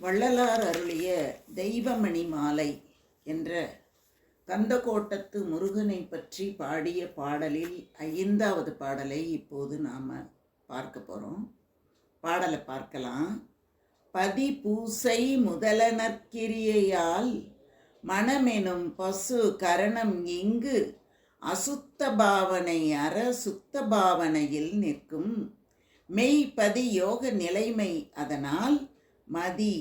வள்ளலார் அருளிய தெய்வமணி மாலை என்ற கந்தக்கோட்டத்து முருகனை பற்றி பாடிய பாடலில் ஐந்தாவது பாடலை இப்போது நாம் பார்க்க போகிறோம் பாடலை பார்க்கலாம். பதி பூசை முதலனற்கிரியையால் மனமெனும் பசு கரணம் இங்கு அசுத்த பாவனை அற சுத்த பாவனையில் நிற்கும். மெய்ப்பதி யோக நிலைமை அதனால் மதி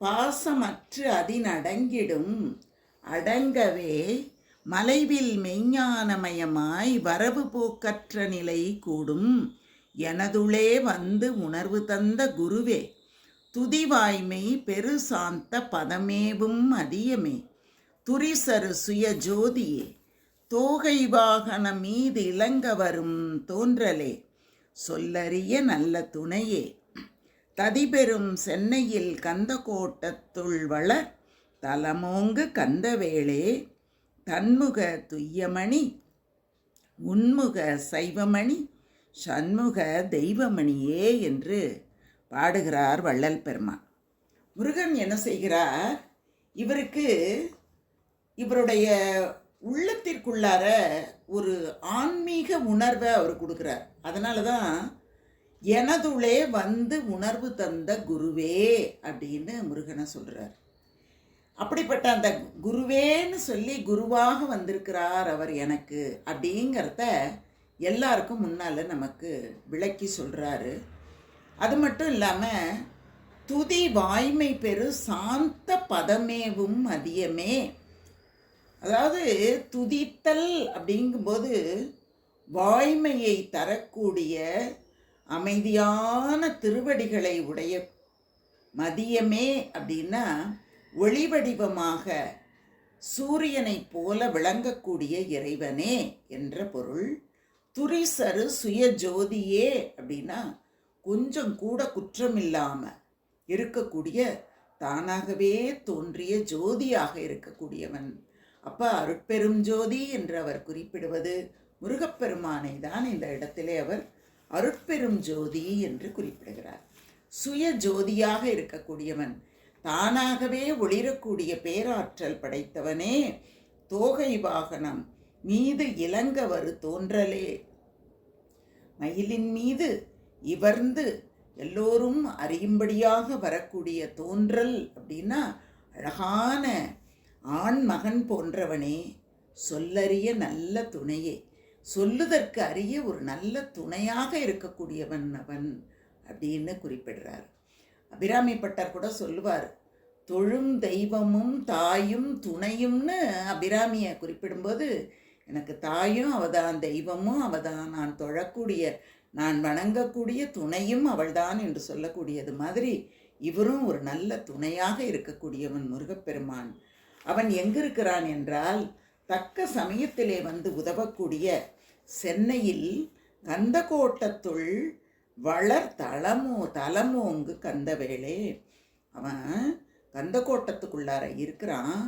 பாசமற்று அதினடங்கிடும் அடங்கவே மலைவில் மெய்ஞானமயமாய் வரவு போக்கற்ற நிலை கூடும். எனதுளே வந்து உணர்வு தந்த குருவே துதிவாய்மை பெரு சாந்த பதமேவும் அதியமே. துரிசரு சுய ஜோதியே தோகை வாகன மீது இளங்க வரும் தோன்றலே. சொல்லறிய நல்ல துணையே ததிபெரும் சென்னையில் கந்தகோட்டத்துள் வளர் தலமோங்கு கந்தவேளே தன்முக துய்யமணி உன்முக சைவமணி சண்முக தெய்வமணியே என்று பாடுகிறார் வள்ளல் பெருமான். முருகன் என்ன செய்கிறார்? இவருக்கு இவருடைய உள்ளத்திற்குள்ளார ஒரு ஆன்மீக உணர்வை அவர் கொடுக்குறார். அதனால தான் எனதுளே வந்து உணர்வு தந்த குருவே அப்படின்னு முருகனை சொல்கிறார் அப்படிப்பட்ட அந்த குருவேன்னு சொல்லி குருவாக வந்திருக்கிறார் அவர் எனக்கு அப்படிங்கிறத எல்லாருக்கும் முன்னால் நமக்கு விளக்கி சொல்கிறாரு அது மட்டும் இல்லாமல் துதி வாய்மை பெரு சாந்த பதமேவும் அதியமே அதாவது துதித்தல் அப்படிங்கும்போது வாய்மையை தரக்கூடிய அமைதியான திருவடிகளை உடைய மதியமே அப்படின்னா ஒளிவடிவமாக சூரியனைப் போல விளங்கக்கூடிய இறைவனே என்ற பொருள். துரிசரு சுய ஜோதியே அப்படின்னா கொஞ்சம் கூட குற்றமில்லாமல் இருக்கக்கூடிய தானாகவே தோன்றிய ஜோதியாக இருக்கக்கூடியவன். அப்போ அருட்பெரும் ஜோதி என்று அவர் குறிப்பிடுவது முருகப்பெருமானை தான் இந்த இடத்திலே அவர் அருட்பெரும் ஜோதி என்று குறிப்பிடுகிறார். சுய ஜோதியாக இருக்கக்கூடியவன் தானாகவே ஒளிரக்கூடிய பேராற்றல் படைத்தவனே தோகை வாகனம் மீது இளங்கவரு தோன்றலே. மயிலின் மீது இவர்ந்து எல்லோரும் அறியும்படியாக வரக்கூடிய தோன்றல் அப்படின்னா அழகான ஆண் மகன் போன்றவனே சொல்லறிய நல்ல துணையே. சொல்லுதற்கு அறிய ஒரு நல்ல துணையாக இருக்கக்கூடியவன் அவன் அப்படின்னு குறிப்பிடுறார். அபிராமி பட்டர் கூட சொல்லுவார் தொழும் தெய்வமும் தாயும் துணையும்னு அபிராமியை குறிப்பிடும்போது எனக்கு தாயும் அவதான் தெய்வமும் அவதான் நான் தொழக்கூடிய நான் வணங்கக்கூடிய துணையும் அவள்தான் என்று சொல்லக்கூடியது மாதிரி இவரும் ஒரு நல்ல துணையாக இருக்கக்கூடியவன் முருகப்பெருமான். அவன் எங்கிருக்கிறான் என்றால் தக்க சமயத்திலே வந்து உதவக்கூடிய சென்னையில் கந்தகோட்டத்துள் வளர் தளமோ தலமோங்கு கந்தவேளே. அவன் கந்தகோட்டத்துக்குள்ளார இருக்கிறான்.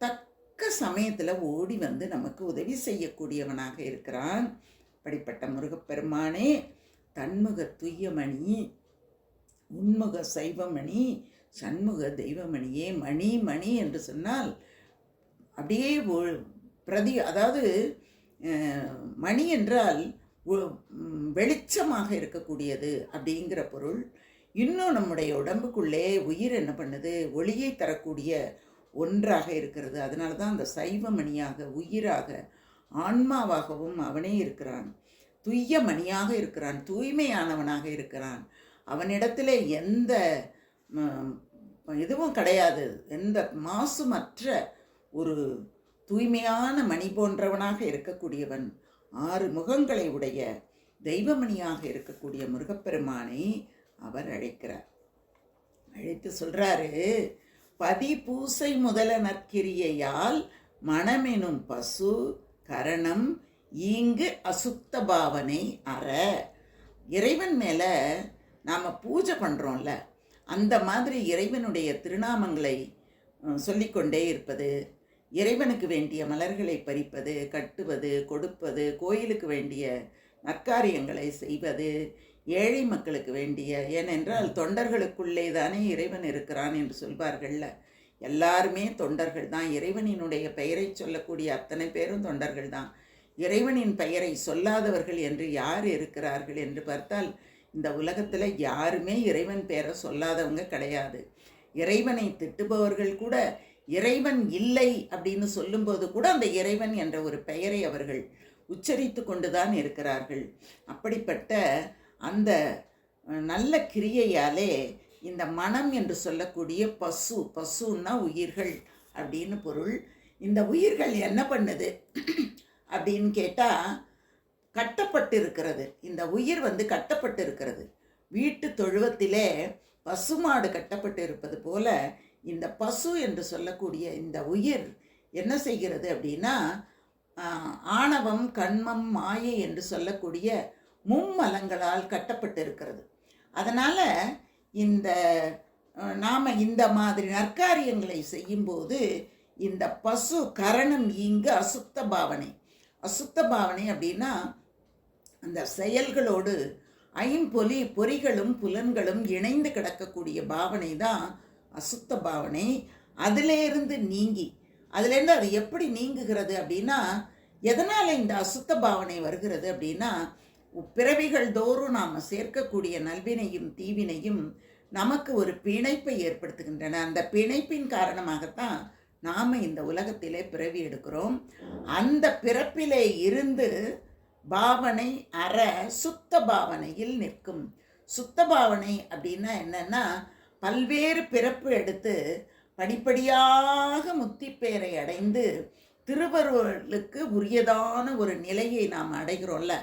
தக்க சமயத்தில் ஓடி வந்து நமக்கு உதவி செய்யக்கூடியவனாக இருக்கிறான். அப்படிப்பட்ட முருகப்பெருமானே தன்முக துய்யமணி உன்முக சைவமணி சண்முக தெய்வமணியே மணி மணி என்று சொன்னால் அப்படியே பிரதி அதாவது மணி என்றால் வெளிச்சமாக இருக்கக்கூடியது அப்படிங்கிற பொருள். இன்னும் நம்முடைய உடம்புக்குள்ளே உயிர் என்ன பண்ணுது? ஒளியை தரக்கூடிய ஒன்றாக இருக்கிறது. அதனால தான் அந்த சைவ மணியாக உயிராக ஆன்மாவாகவும் அவனே இருக்கிறான். துய்ய மணியாக இருக்கிறான். தூய்மையானவனாக இருக்கிறான். அவனிடத்தில் எந்த இதுவும் கிடையாது. எந்த மாசுமற்ற ஒரு தூய்மையான மணி போன்றவனாக இருக்கக்கூடியவன் ஆறு முகங்களை உடைய தெய்வமணியாக இருக்கக்கூடிய முருகப்பெருமானை அவர் அழைக்கிறார். அழைத்து சொல்றாரு பதி பூசை முதல நற்கிரியையால் மனமெனும் பசு கரணம் ஈங்கு அசுத்த பாவனை அற. இறைவன் மேலே நாம் பூஜை பண்ணுறோம்ல அந்த மாதிரி இறைவனுடைய திருநாமங்களை சொல்லிக்கொண்டே இருப்பது இறைவனுக்கு வேண்டிய மலர்களை பறிப்பது கட்டுவது கொடுப்பது கோயிலுக்கு வேண்டிய நற்காரியங்களை செய்வது ஏழை மக்களுக்கு வேண்டிய ஏனென்றால் தொண்டர்களுக்குள்ளே தானே இறைவன் இருக்கிறான் என்று சொல்வார்கள்ல. எல்லாருமே தொண்டர்கள் தான். இறைவனினுடைய பெயரை சொல்லக்கூடிய அத்தனை பேரும் தொண்டர்கள் தான். இறைவனின் பெயரை சொல்லாதவர்கள் என்று யார் இருக்கிறார்கள் என்று பார்த்தால் இந்த உலகத்தில் யாருமே இறைவன் பெயரை சொல்லாதவங்க கிடையாது. இறைவனை திட்டுபவர்கள் கூட இறைவன் இல்லை அப்படின்னு சொல்லும்போது கூட அந்த இறைவன் என்ற ஒரு பெயரை அவர்கள் உச்சரித்து கொண்டுதான் இருக்கிறார்கள். அப்படிப்பட்ட அந்த நல்ல கிரியையாலே இந்த மனம் என்று சொல்லக்கூடிய பசு பசுன்னா உயிர்கள் அப்படின்னு பொருள். இந்த உயிர்கள் என்ன பண்ணுது? அப்படின்னு கேட்டால் கட்டப்பட்டு இருக்கிறது இந்த உயிர் வந்து கட்டப்பட்டு இருக்கிறது வீட்டு தொழுவத்திலே பசுமாடு கட்டப்பட்டு இருப்பது போல இந்த பசு என்று சொல்லக்கூடிய இந்த உயிர் என்ன செய்கிறது அப்படின்னா ஆணவம் கண்மம் மாயை என்று சொல்லக்கூடிய மும்மலங்களால் கட்டப்பட்டு இருக்கிறது அதனால் இந்த நாம் இந்த மாதிரி நற்காரியங்களை செய்யும்போது இந்த பசு கரணம் இங்கு அசுத்த பாவனை. அசுத்த பாவனை அப்படின்னா அந்த செயல்களோடு ஐம்பொலி பொறிகளும் புலன்களும் இணைந்து கிடக்கக்கூடிய பாவனை தான் அசுத்த பாவனை அதிலேருந்து நீங்கி அதுலேருந்து அது எப்படி நீங்குகிறது அப்படின்னா எதனால் இந்த அசுத்த பாவனை வருகிறது அப்படின்னா பிறவிகள் தோறும் நாம் சேர்க்கக்கூடிய நல்வினையும் தீவினையும் நமக்கு ஒரு பிணைப்பை ஏற்படுத்துகின்றன. அந்த பிணைப்பின் காரணமாகத்தான் நாம் இந்த உலகத்திலே பிறவி எடுக்கிறோம். அந்த பிறப்பிலே இருந்து பாவனை அற சுத்த பாவனையில் நிற்கும். சுத்த பாவனை அப்படின்னா என்னென்னா பல்வேறு பிறப்பு எடுத்து படிப்படியாக முத்திப்பேரை அடைந்து திருவருளுக்கு உரியதான ஒரு நிலையை நாம் அடைகிறோம்ல.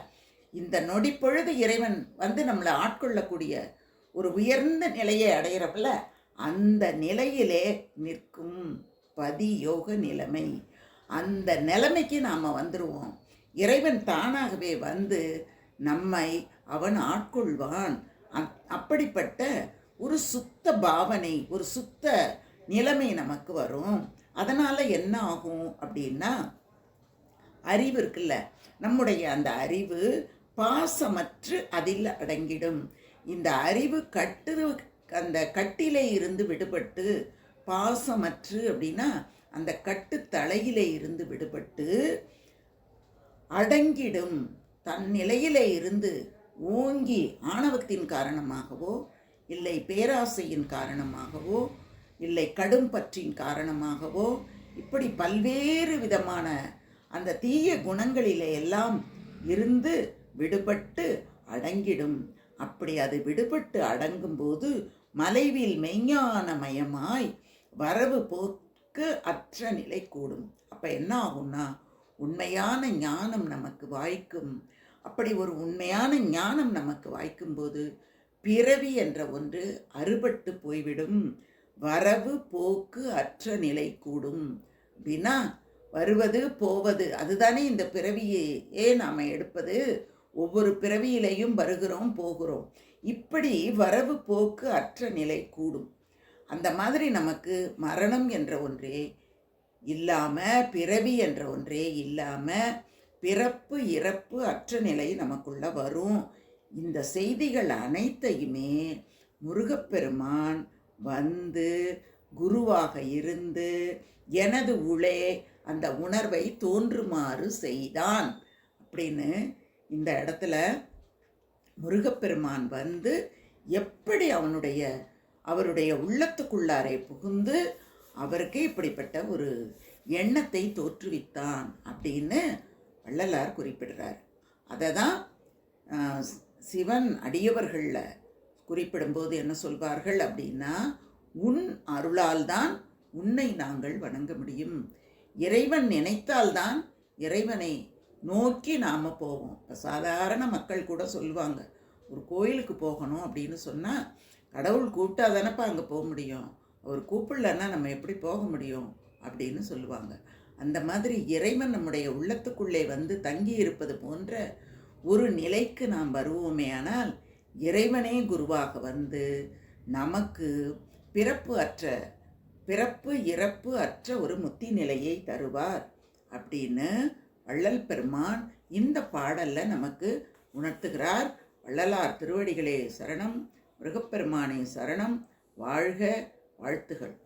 இந்த நொடி பொழுது இறைவன் வந்து நம்மளை ஆட்கொள்ளக்கூடிய ஒரு உயர்ந்த நிலையை அடைகிறப்பல அந்த நிலையிலே நிற்கும் பதியோக நிலைமை. அந்த நிலைமைக்கு நாம் வந்துடுவோம் இறைவன் தானாகவே வந்து நம்மை அவன் ஆட்கொள்வான். அப்- அப்படிப்பட்ட ஒரு சுத்த பாவனை ஒரு சுத்த நிலைமை நமக்கு வரும். அதனால் என்ன ஆகும் அப்படின்னா அறிவு இருக்குல்ல நம்முடைய அந்த அறிவு பாசமற்று அதில் அடங்கிடும். இந்த அறிவு கட்டு அந்த கட்டிலே இருந்து விடுபட்டு பாசமற்று அப்படின்னா அந்த கட்டு தலையிலே இருந்து விடுபட்டு அடங்கிடும். தன் நிலையிலே இருந்து ஓங்கி ஆணவத்தின் காரணமாகவோ இல்லை பேராசையின் காரணமாகவோ இல்லை கடும் பற்றின் காரணமாகவோ இப்படி பல்வேறு விதமான அந்த தீய குணங்களிலே எல்லாம் இருந்து விடுபட்டு அடங்கிடும். அப்படி அது விடுபட்டு அடங்கும்போது மலைவில் மெய்ஞானமயமாய் வரவு போக்கு அற்ற நிலை கூடும். அப்போ என்ன ஆகும்னா உண்மையான ஞானம் நமக்கு வாய்க்கும். அப்படி ஒரு உண்மையான ஞானம் நமக்கு வாய்க்கும்போது பிறவி என்ற ஒன்று அறுபட்டு போய்விடும். வரவு போக்கு அற்ற நிலை கூடும். அப்படின்னா வருவது போவது அதுதானே இந்த பிறவியே நாம் எடுப்பது. ஒவ்வொரு பிறவியிலையும் வருகிறோம் போகிறோம். இப்படி வரவு போக்கு அற்ற நிலை கூடும். அந்த மாதிரி நமக்கு மரணம் என்ற ஒன்றே இல்லாமல் பிறவி என்ற ஒன்றே இல்லாமல் பிறப்பு இறப்பு அற்ற நிலை நமக்குள்ள வரும். இந்த செய்திகள் அனைத்தையுமே முருகப்பெருமான் வந்து குருவாக இருந்து எனது உளே அந்த உணர்வை தோன்றுமாறு செய்தான். அப்படின்னு இந்த இடத்துல முருகப்பெருமான் வந்து எப்படி அவனுடைய அவருடைய உள்ளத்துக்குள்ளாரே புகுந்து அவருக்கு இப்படிப்பட்ட ஒரு எண்ணத்தை தோற்றுவித்தான் அப்படின்னு வள்ளலார் குறிப்பிடுறார். அதை தான் சிவன் அடியவர்களில் குறிப்பிடும்போது என்ன சொல்வார்கள் அப்படின்னா உன் அருளால் தான் உன்னை நாங்கள் வணங்க முடியும். இறைவன் நினைத்தால்தான் இறைவனை நோக்கி நாம் போவோம். சாதாரண மக்கள் கூட சொல்லுவாங்க ஒரு கோயிலுக்கு போகணும் அப்படின்னு சொன்னால் கடவுள் கூப்பிட்டா தானப்பா அங்கே போக முடியும். அவர் கூப்பிடலன்னா நம்ம எப்படி போக முடியும்? அப்படின்னு சொல்லுவாங்க. அந்த மாதிரி இறைவன் நம்முடைய உள்ளத்துக்குள்ளே வந்து தங்கி இருப்பது போன்ற ஒரு நிலைக்கு நாம் வருவோமே ஆனால் இறைவனே குருவாக வந்து நமக்கு பிறப்பு அற்ற பிறப்பு இறப்பு அற்ற ஒரு முத்தி நிலையை தருவார் அப்படின்னு வள்ளல் பெருமான் இந்த பாடலில் நமக்கு உணர்த்துகிறார். வள்ளலார் திருவடிகளே சரணம் முருகப்பெருமானே சரணம் வாழ்க வாழ்த்துகள்.